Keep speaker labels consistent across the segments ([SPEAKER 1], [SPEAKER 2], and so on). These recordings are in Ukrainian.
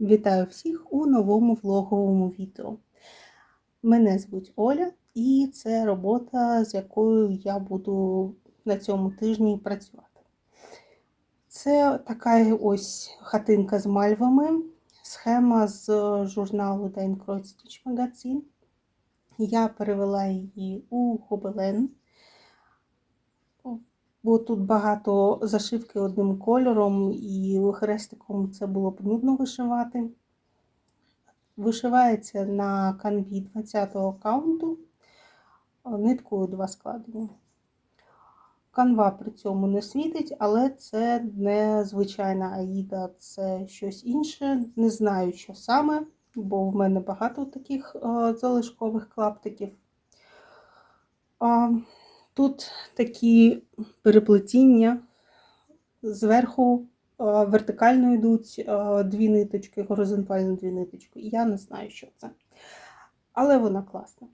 [SPEAKER 1] Вітаю всіх у новому влоговому відео. Мене звуть Оля, і це робота, з якою я буду на цьому тижні працювати. Це така ось хатинка з мальвами, схема з журналу Dein Kreuzstich Magazin. Я перевела її у гобелен, бо тут багато зашивки одним кольором, і хрестиком це було б нудно вишивати. Вишивається на канві 20-го каунту ниткою два складення. Канва при цьому не світить, але це не звичайна аїда, це щось інше. Не знаю, що саме, бо в мене багато таких залишкових клаптиків. Тут такі переплетіння, зверху вертикально йдуть дві ниточки, горизонтально дві ниточки. Я не знаю, що це. Але вона класна.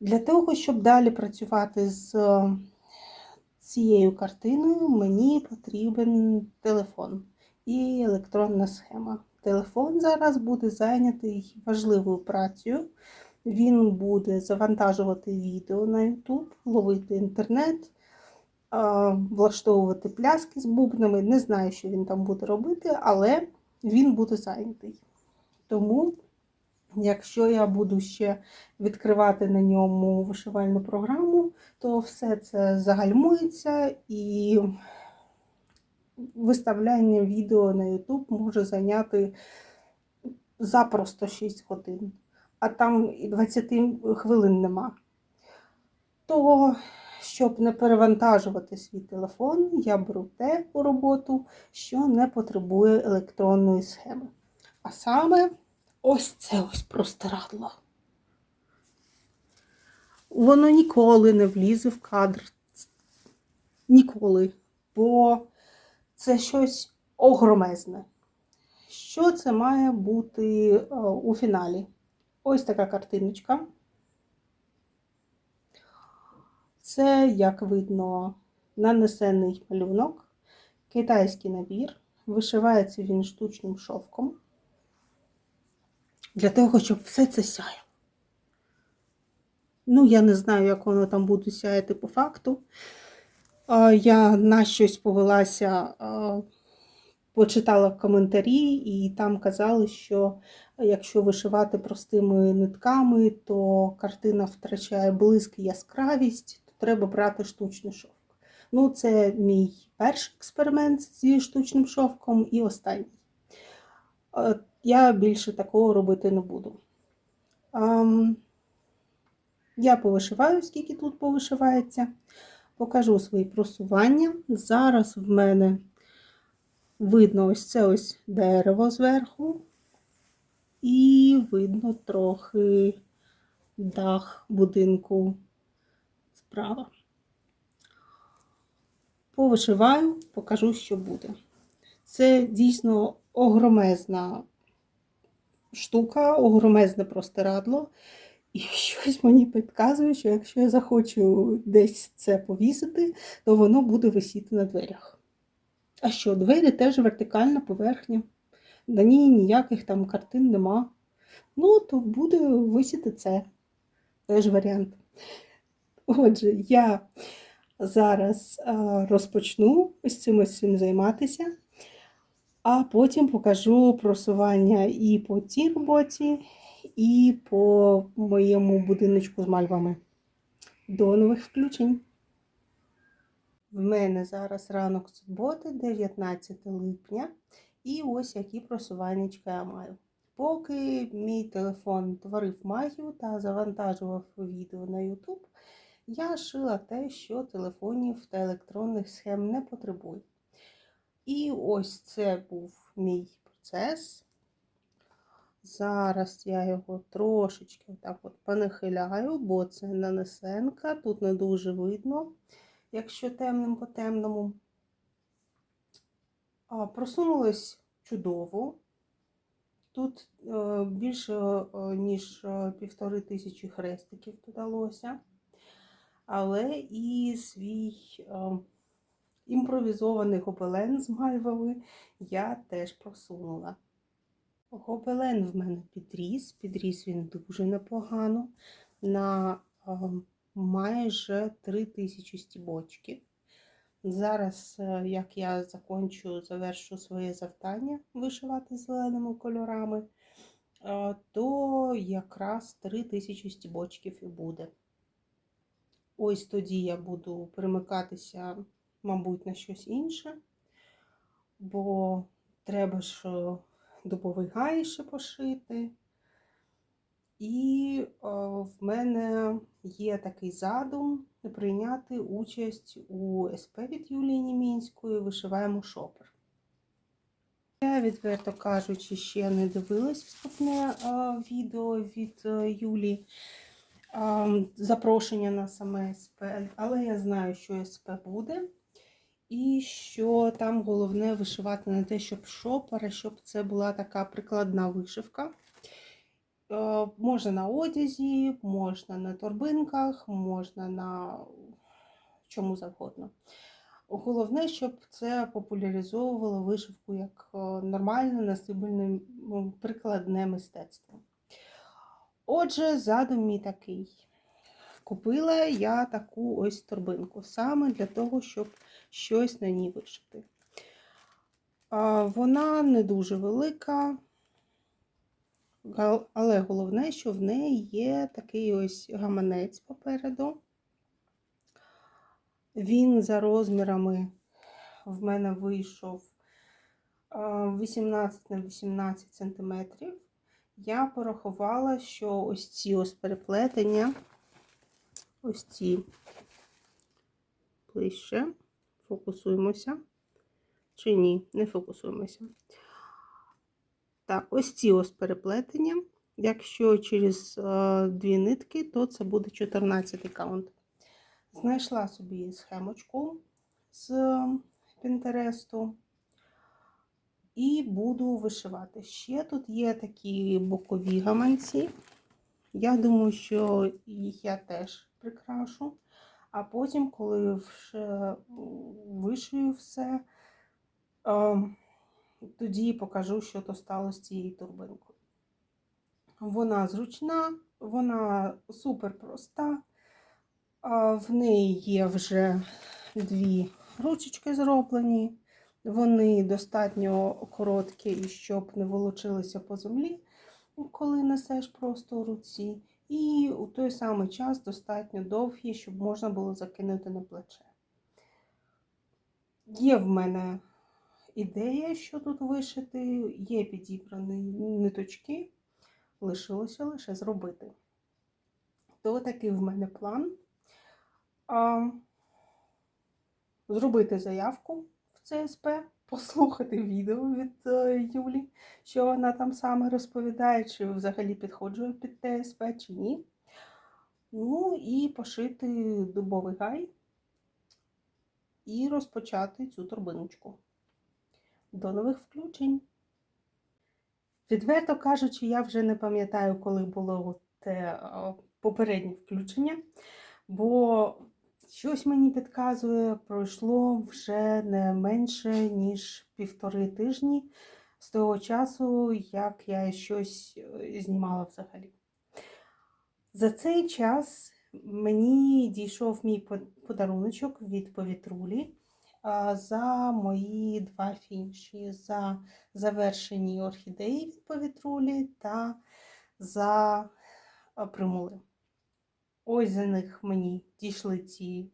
[SPEAKER 1] Для того, щоб далі працювати з цією картиною, мені потрібен телефон і електронна схема. Телефон зараз буде зайнятий важливою працею. Він буде завантажувати відео на YouTube, ловити інтернет, влаштовувати пляски з бубнами. Не знаю, що він там буде робити, але він буде зайнятий. Тому, якщо я буду ще відкривати на ньому вишивальну програму, то все це загальмується і виставляння відео на YouTube може зайняти запросто 6 годин а там і 20 хвилин нема. То, щоб не перевантажувати свій телефон, я беру те у роботу, що не потребує електронної схеми. А саме ось це ось простирадло. Воно ніколи не влізе в кадр. Ніколи. Бо це щось огромезне. Що це має бути е, у фіналі? Ось така картиночка. Це, як видно, нанесений малюнок, китайський набір. Вишивається він штучним шовком. Для того, щоб все це сяє. Ну, я не знаю, як воно там буде сяяти по факту. Я на щось повелася почитала коментарі, і там казали, що якщо вишивати простими нитками, то картина втрачає блиск і яскравість, то треба брати штучний шовк. Ну, це мій перший експеримент зі штучним шовком і останній. Е, я більше такого робити не буду. Я повишиваю, скільки тут повишивається. Покажу свої просування. Зараз в мене Видно ось це ось дерево зверху, і видно трохи дах будинку справа. Повишиваю, покажу, що буде. Це дійсно огромезна штука, огромезне простирадло. І щось мені підказує, що якщо я захочу десь це повісити, то воно буде висіти на дверях. А що, двері теж вертикальна поверхня. На ній ніяких там картин нема. Ну, то буде висіти це теж варіант. Отже, я зараз розпочну ось цим ось займатися, а потім покажу просування і по цій роботі, і по моєму будиночку з мальвами. До нових включень! В мене зараз ранок суботи, 19 липня, і ось які просуваннячка я маю. Поки мій телефон творив магію та завантажував відео на YouTube, я шила те, що телефонів та електронних схем не потребує. І ось це був мій процес. Зараз я його трошечки так от понахиляю, бо це нанесенка, тут не дуже видно якщо темним по темному. Просунулось чудово. Тут е, більше, е, ніж е, півтори тисячі хрестиків додалося, але і свій імпровізований гобелен з мальвами я теж просунула. Гобелен в мене підріс. Підріс він дуже непогано. На е, майже 3000 стібочків. Зараз, е, як я закончу, завершу своє завдання вишивати зеленими кольорами, е, то якраз 3000 стібочків і буде. Ось тоді я буду примикатися, мабуть, на щось інше, бо треба ж е, дубовий гай ще пошити. І е, в мене є такий задум прийняти участь у СП від Юлії Німінської Вишиваємо шопер. Я, відверто кажучи, ще не дивилась вступне е, відео від е, Юлії. Запрошення на саме СП, але я знаю, що СП буде. І що там головне вишивати не те, щоб шопер, а щоб це була така прикладна вишивка. Е, Можна на одязі, можна на торбинках, можна на чому завгодно. Головне, щоб це популяризовувало вишивку як е, нормальне, насибельне, прикладне мистецтво. Отже, задум мій такий. Купила я таку ось торбинку саме для того, щоб щось на ній вишити. Вона не дуже велика, але головне, що в неї є такий ось гаманець попереду. Він за розмірами в мене вийшов 18 на 18 см. Я порахувала, що ось ці ось переплетення, ось ці ближче, фокусуємося. Чи ні, не фокусуємося. Так, ось ці ось переплетення. Якщо через е, дві нитки, то це буде 14 каунт. Знайшла собі схемочку з Пінтересту і буду вишивати. Ще тут є такі бокові гаманці. Я думаю, що їх я теж прикрашу. А потім, коли вишию все, е, тоді покажу, що то стало з цією турбинкою. Вона зручна, вона супер проста. В неї є вже дві ручечки зроблені. Вони достатньо короткі, щоб не волочилися по землі, коли несеш просто у руці. І у той самий час достатньо довгі, щоб можна було закинути на плече. Є в мене ідея, що тут вишити, є підібрані ниточки, лишилося лише зробити. То такий в мене план. А, Зробити заявку в ЦСП, послухати відео від е, Юлі, що вона там саме розповідає, чи взагалі підходжу під ТСП, чи ні. Ну і пошити дубовий гай і розпочати цю торбиночку. До нових включень. Відверто кажучи, я вже не пам'ятаю, коли було те е, попереднє включення, бо щось мені підказує, пройшло вже не менше, ніж півтори тижні з того часу, як я щось е, знімала взагалі. За цей час мені дійшов мій подаруночок від повітрулі за мої два фініші, за завершені орхідеї від повітрулі та за примули. Ось за них мені дійшли ці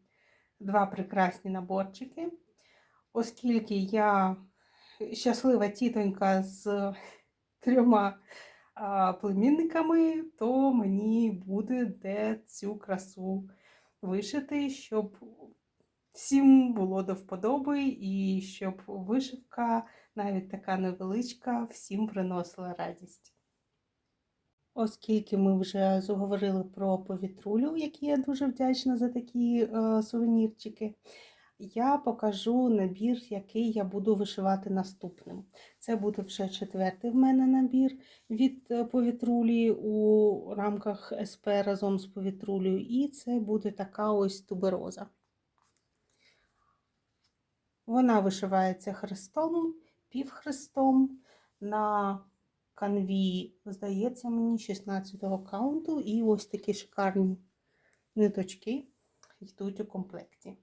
[SPEAKER 1] два прекрасні наборчики, оскільки я щаслива тітонька з трьома племінниками, то мені буде де цю красу вишити, щоб всім було до вподоби, і щоб вишивка, навіть така невеличка, всім приносила радість. Оскільки ми вже заговорили про повітрулю, які я дуже вдячна за такі е, сувенірчики, я покажу набір, який я буду вишивати наступним. Це буде вже четвертий в мене набір від е, повітрулі у рамках СП разом з повітрулею, і це буде така ось тубероза. Вона вишивається хрестом, півхрестом на канві, здається мені, 16-го каунту. І ось такі шикарні ниточки йдуть у комплекті.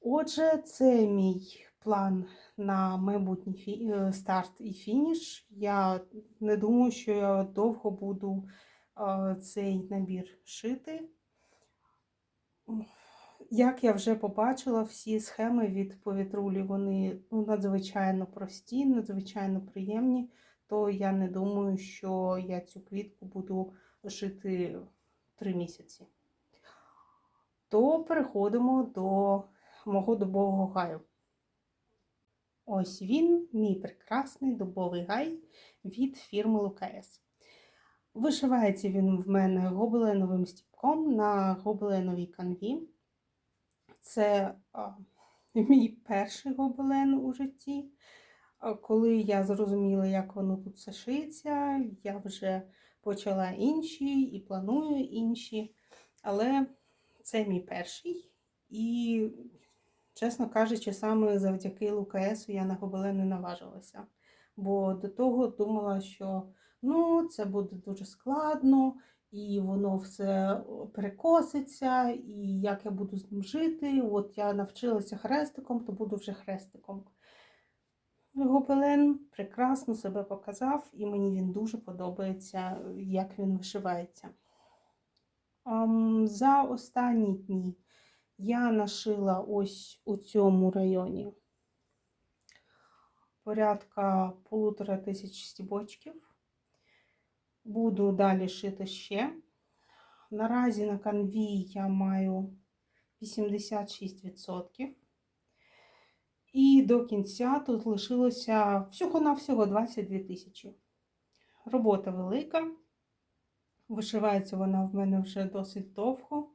[SPEAKER 1] Отже, це мій план на майбутній е, старт і фініш. Я не думаю, що я довго буду е, цей набір шити. Як я вже побачила, всі схеми від повітрулі вони ну, надзвичайно прості, надзвичайно приємні, то я не думаю, що я цю квітку буду шити три місяці. То переходимо до мого дубового гаю. Ось він, мій прекрасний дубовий гай від фірми Лукаес. Вишивається він в мене гобеленовим стіпком на гобеленовій канві. Це мій перший гобелен у житті. Коли я зрозуміла, як воно тут все шиється, я вже почала інші і планую інші. Але це мій перший. І, чесно кажучи, саме завдяки Лукаесу я на гобелен не наважилася. Бо до того думала, що ну, це буде дуже складно, і воно все перекоситься, і як я буду з ним жити. От я навчилася хрестиком, то буду вже хрестиком. Гобелен прекрасно себе показав, і мені він дуже подобається, як він вишивається. За останні дні я нашила ось у цьому районі порядка полутора тисяч стібочків. Буду далі шити ще. Наразі на канві я маю 86%. І до кінця тут лишилося всього-навсього 22 тисячі. Робота велика. Вишивається вона в мене вже досить довго.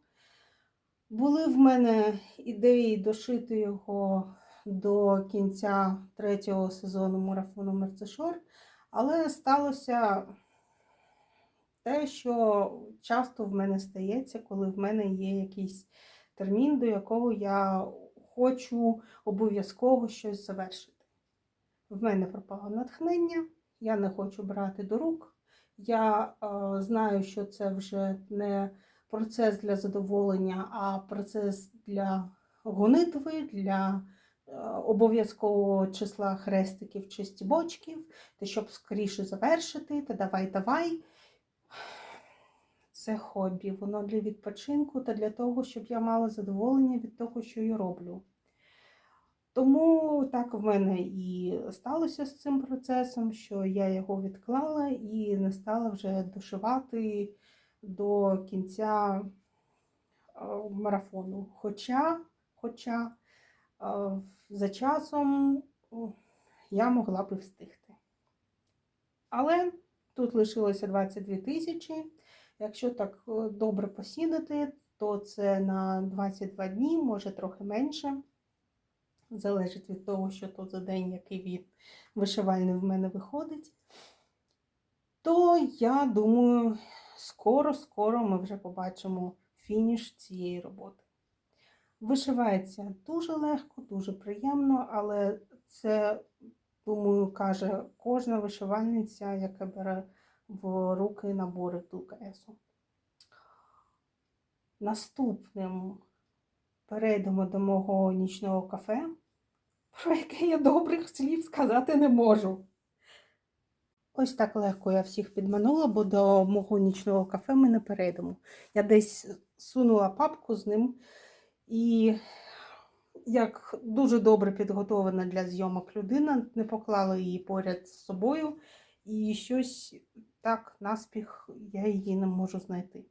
[SPEAKER 1] Були в мене ідеї дошити його до кінця третього сезону марафону Мерцешор, але сталося те, що часто в мене стається, коли в мене є якийсь термін, до якого я хочу обов'язково щось завершити. В мене пропало натхнення, я не хочу брати до рук. Я е, знаю, що це вже не процес для задоволення, а процес для гонитви, для е, обов'язкового числа хрестиків чи стібочків, щоб скоріше завершити, та давай, давай. Це хобі, воно для відпочинку та для того, щоб я мала задоволення від того, що я роблю. Тому так в мене і сталося з цим процесом, що я його відклала і не стала вже дошивати до кінця марафону. Хоча, хоча за часом я могла би встигти. Але тут лишилося 22 тисячі. Якщо так е, добре посідати, то це на 22 дні, може трохи менше. Залежить від того, що то за день, який від вишивальний в мене виходить. То я думаю, скоро-скоро ми вже побачимо фініш цієї роботи. Вишивається дуже легко, дуже приємно, але це, думаю, каже кожна вишивальниця, яка бере в руки набори ТУКСу. Наступним перейдемо до мого нічного кафе, про яке я добрих слів сказати не можу. Ось так легко я всіх підманула, бо до мого нічного кафе ми не перейдемо. Я десь сунула папку з ним і, як дуже добре підготована для зйомок людина, не поклала її поряд з собою, і щось так наспіх я її не можу знайти.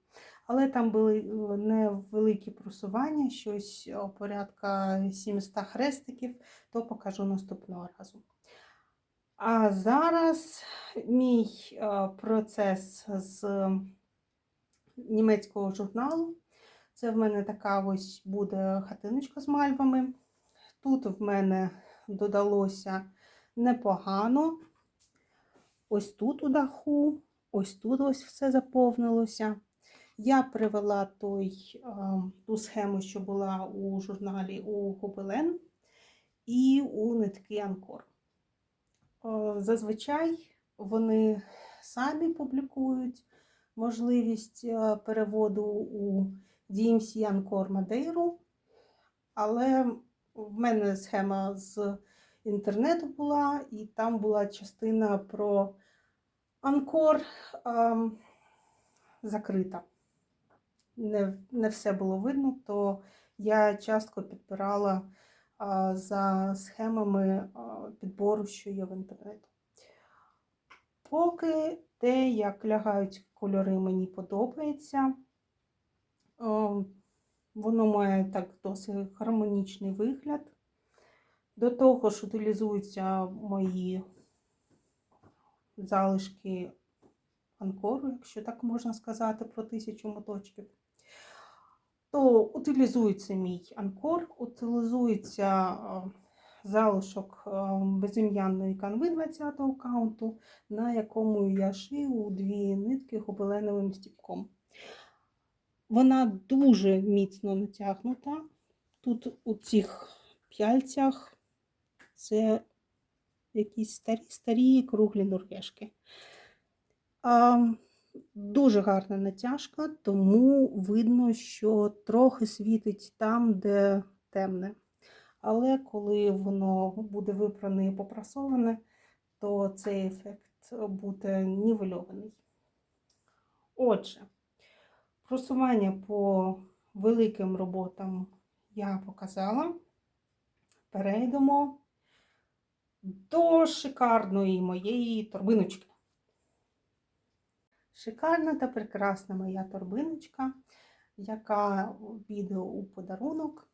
[SPEAKER 1] Але там були е, невеликі просування, щось порядка 700 хрестиків, то покажу наступного разу. А зараз мій е, процес з німецького журналу. Це в мене така ось буде хатиночка з мальвами. Тут в мене додалося непогано. Ось тут у даху, ось тут ось все заповнилося. Я привела той, ту схему, що була у журналі у Гобелен і у нитки Анкор. Зазвичай вони самі публікують можливість переводу у DMC Анкор Мадейру, але в мене схема з інтернету була, і там була частина про Анкор ем, закрита. Не, не все було видно, то я часто підбирала а, за схемами а, підбору, що є в інтернету. Поки те, як лягають кольори, мені подобається. О, Воно має так досить гармонічний вигляд. До того ж, утилізуються мої залишки анкору, якщо так можна сказати, про тисячу моточків. То утилізується мій анкор, утилізується е, залишок е, безім'яної канви 20-го каунту, на якому я шию дві нитки гобеленовим стіпком. Вона дуже міцно натягнута. Тут у цих п'яльцях це якісь старі старі круглі норвежки. А, Дуже гарна натяжка, тому видно, що трохи світить там, де темне. Але коли воно буде випране і попрасоване, то цей ефект буде нівельований. Отже, просування по великим роботам я показала. Перейдемо до шикарної моєї торбиночки. Шикарна та прекрасна моя торбиночка, яка піде у подарунок.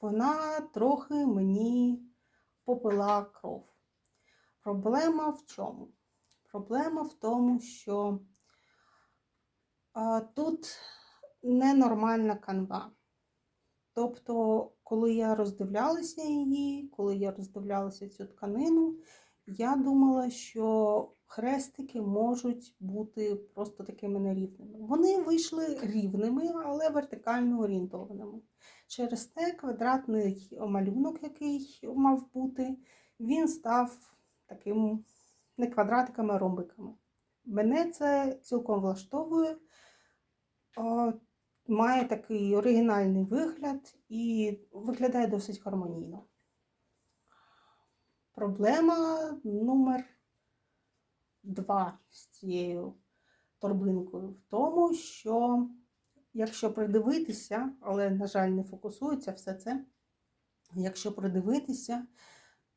[SPEAKER 1] Вона трохи мені попила кров. Проблема в чому? Проблема в тому, що тут ненормальна канва. Тобто, коли я роздивлялася її, коли я роздивлялася цю тканину, я думала, що хрестики можуть бути просто такими нерівними. Вони вийшли рівними, але вертикально орієнтованими. Через те квадратний малюнок, який мав бути, він став таким не квадратиками, а ромбиками. Мене це цілком влаштовує. Має такий оригінальний вигляд і виглядає досить гармонійно. Проблема номер два з цією торбинкою в тому, що якщо придивитися, але, на жаль, не фокусується все це, якщо придивитися,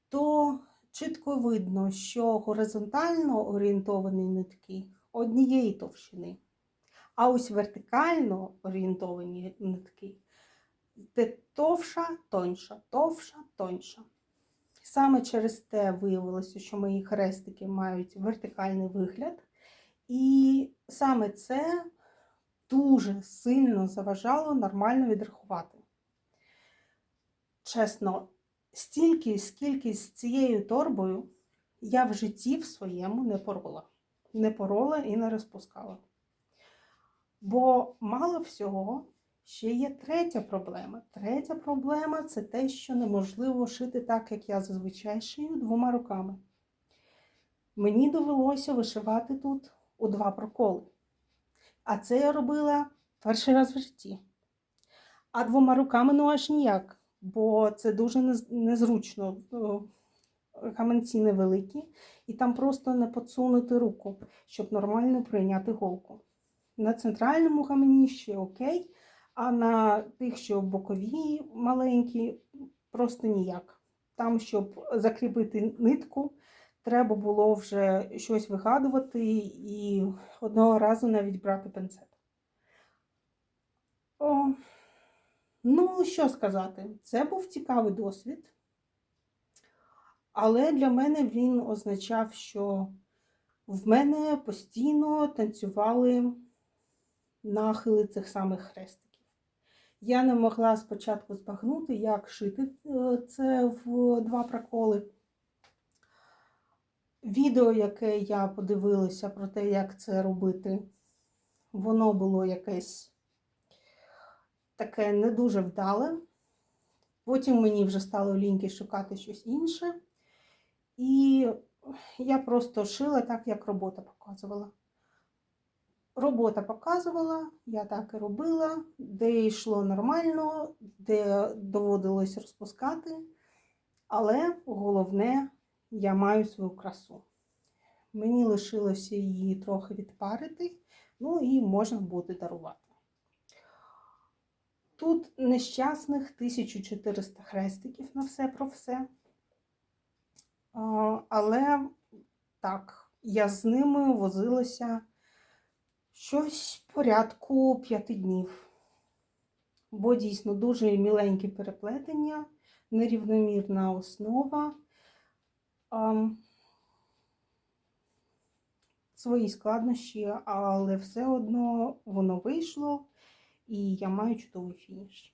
[SPEAKER 1] то чітко видно, що горизонтально орієнтовані нитки однієї товщини, а ось вертикально орієнтовані нитки де товша, тоньша, товша, тоньша. Саме через те виявилося, що мої хрестики мають вертикальний вигляд. І саме це дуже сильно заважало нормально відрахувати. Чесно, стільки, скільки з цією торбою я в житті в своєму не порола. Не порола і не розпускала. Бо мало всього Ще є третя проблема. Третя проблема це те, що неможливо шити так, як я зазвичай шию двома руками. Мені довелося вишивати тут у два проколи. А це я робила перший раз в житті. А двома руками ну аж ніяк, бо це дуже незручно. Гаманці невеликі, і там просто не подсунути руку, щоб нормально прийняти голку. На центральному гамані ще окей. А на тих, що бокові маленькі, просто ніяк. Там, щоб закріпити нитку, треба було вже щось вигадувати і одного разу навіть брати пенцет. О, Ну, що сказати, це був цікавий досвід, але для мене він означав, що в мене постійно танцювали нахили цих самих хрестиків. Я не могла спочатку збагнути, як шити е, це в два проколи. Відео, яке я подивилася про те, як це робити, воно було якесь таке не дуже вдале. Потім мені вже стало ліньки шукати щось інше. І я просто шила так, як робота показувала. Робота показувала, я так і робила, де йшло нормально, де доводилось розпускати. Але головне, я маю свою красу. Мені лишилося її трохи відпарити, ну і можна буде дарувати. Тут нещасних 1400 хрестиків на все про все. Але так, я з ними возилася щось порядку п'яти днів. Бо дійсно дуже міленькі переплетення, нерівномірна основа. Свої складнощі, але все одно воно вийшло, і я маю чудовий фініш.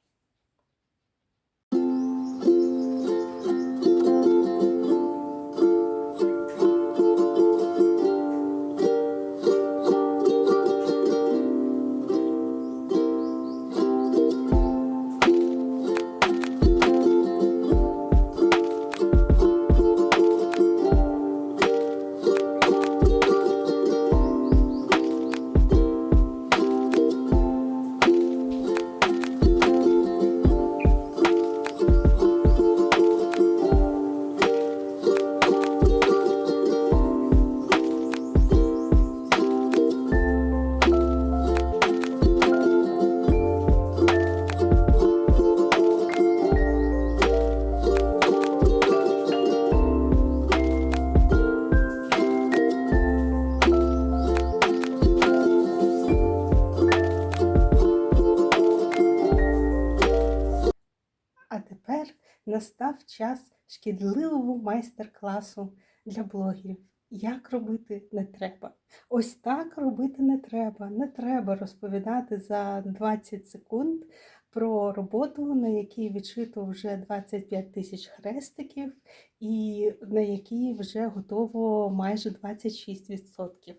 [SPEAKER 1] Час шкідливого майстер-класу для блогерів. Як робити не треба. Ось так робити не треба. Не треба розповідати за 20 секунд про роботу, на якій відшито вже 25 тисяч хрестиків, і на якій вже готово майже 26%.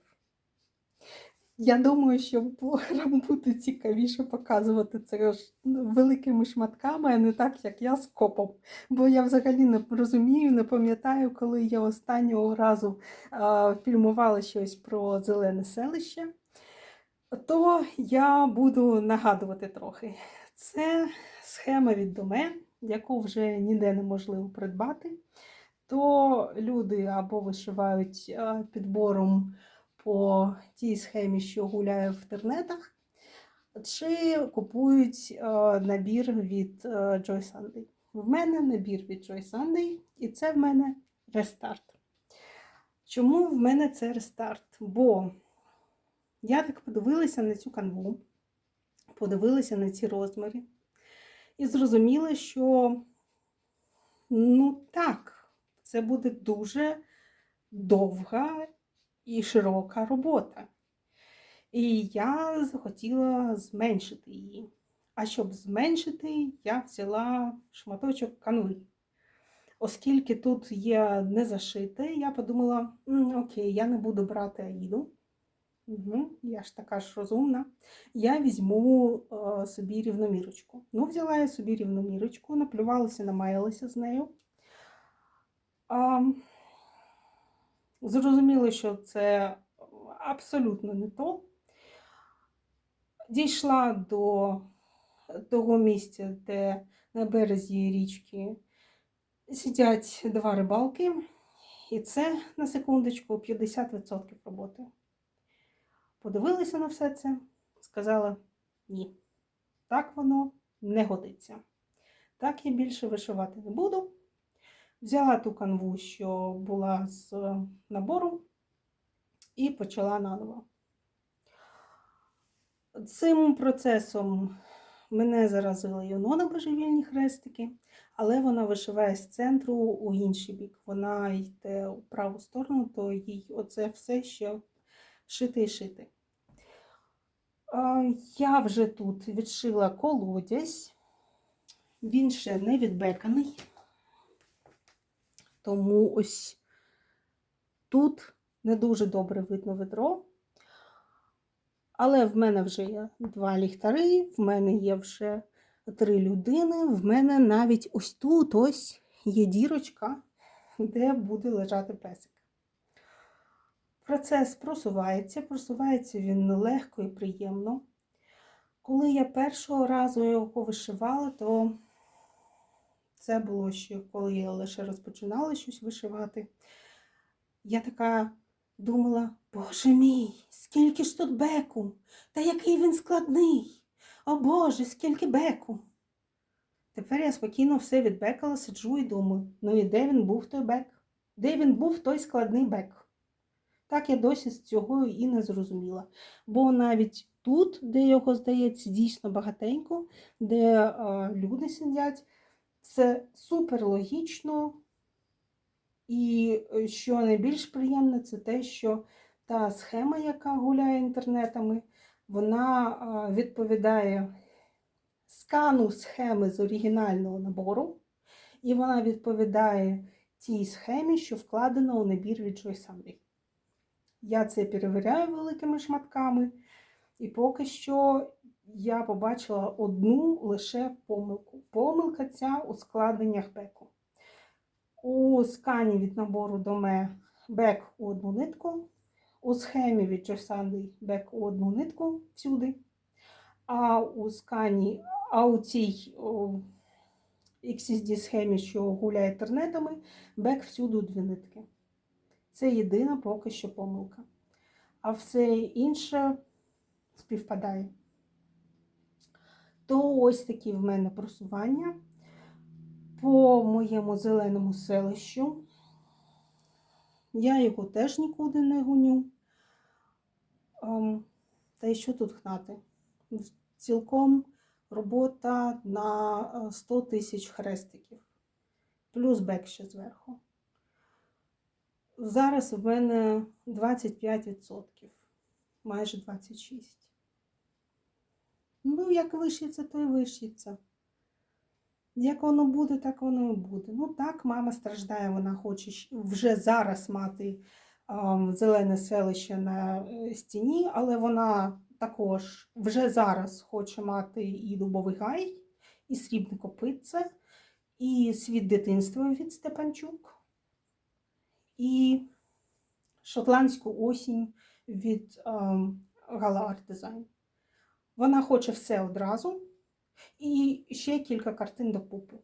[SPEAKER 1] Я думаю, що блогерам буде цікавіше показувати це ж великими шматками, а не так, як я з копом. Бо я взагалі не розумію, не пам'ятаю, коли я останнього разу а, фільмувала щось про зелене селище, то я буду нагадувати трохи. Це схема від доме, яку вже ніде неможливо придбати. То люди або вишивають підбором по тій схемі, що гуляє в інтернетах, чи купують е, набір від е, Joy Sunday. В мене набір від Joy Sunday, і це в мене рестарт. Чому в мене це рестарт? Бо я так подивилася на цю канву, подивилася на ці розміри, і зрозуміла, що ну так, це буде дуже довга і широка робота. І я захотіла зменшити її. А щоб зменшити, я взяла шматочок канви. Оскільки тут є не зашите, я подумала, окей, я не буду брати аїду. Угу, я ж така ж розумна. Я візьму е, собі рівномірочку. Ну, взяла я собі рівномірочку, наплювалася, намаялася з нею. А, Зрозуміло, що це абсолютно не то. Дійшла до того місця, де на березі річки сидять два рибалки, і це на секундочку 50% роботи. Подивилася на все це, сказала ні, так воно не годиться. Так я більше вишивати не буду. Взяла ту канву, що була з набору, і почала наново. Цим процесом мене заразила Юнона божевільні хрестики, але вона вишиває з центру у інший бік. Вона йде у праву сторону, то їй оце все ще шити і шити. Я вже тут відшила колодязь, він ще не відбеканий. Тому ось тут не дуже добре видно ведро. Але в мене вже є два ліхтари, в мене є вже три людини, в мене навіть ось тут ось є дірочка, де буде лежати песик. Процес просувається, просувається він легко і приємно. Коли я першого разу його вишивала, то це було ще коли я лише розпочинала щось вишивати. Я така думала, боже мій, скільки ж тут беку, та який він складний. О Боже, скільки беку. Тепер я спокійно все відбекала, сиджу і думаю, ну і де він був той бек? Де він був той складний бек? Так я досі з цього і не зрозуміла. Бо навіть тут, де його здається, дійсно багатенько, де е, люди сидять, це супер логічно. І е, що найбільш приємне, це те, що та схема, яка гуляє інтернетами, вона відповідає скану схеми з оригінального набору, і вона відповідає тій схемі, що вкладено у набір від Joy Sunday. Я це перевіряю великими шматками, і поки що я побачила одну лише помилку. Помилка ця у складеннях беку. У скані від набору доме бек у одну нитку, у схемі від Sunday бек у одну нитку всюди, а у скані, а у цій XSD схемі, що гуляє інтернетами, бек всюди у дві нитки. Це єдина поки що помилка. А все інше співпадає. То ось такі в мене просування по моєму зеленому селищу. Я його теж нікуди не гоню. Ем, Та й що тут гнати? Цілком робота на е, 100 тисяч хрестиків, плюс бек ще зверху. Зараз у мене 25%, майже 26%. Ну, як вишиться, то й вишиться. Як воно буде, так воно і буде. Ну так, мама страждає, вона хоче вже зараз мати зелене селище на е, стіні, але вона також вже зараз хоче мати і дубовий гай, і срібне копитце, і світ дитинства від Степанчук, і шотландську осінь від Gala Art Design. Вона хоче все одразу. І ще кілька картин до пупи.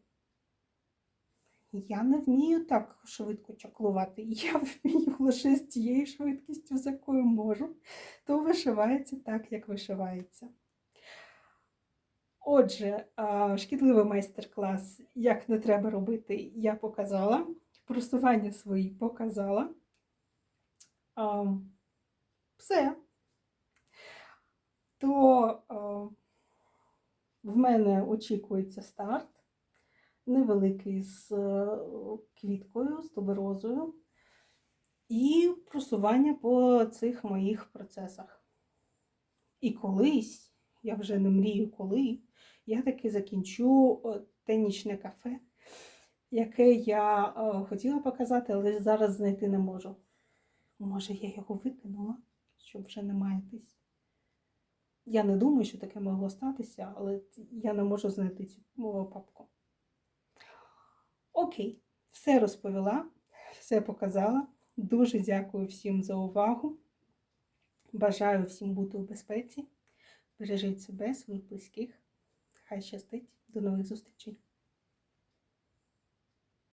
[SPEAKER 1] Я не вмію так швидко чаклувати. Я вмію лише з тією швидкістю, з якою можу, то вишивається так, як вишивається. Отже, шкідливий майстер-клас, як не треба робити, я показала. Просування свої показала. Все. То а, в мене очікується старт невеликий з е, квіткою, з туберозою і просування по цих моїх процесах. І колись, я вже не мрію коли, я таки закінчу е, тенічне кафе, яке я е, хотіла показати, але зараз знайти не можу. Може, я його викинула, щоб вже не маятись. Я не думаю, що таке могло статися, але я не можу знайти цю папку. Окей, все розповіла, все показала. Дуже дякую всім за увагу. Бажаю всім бути у безпеці. Бережіть себе, своїх близьких. Хай щастить. До нових зустрічей!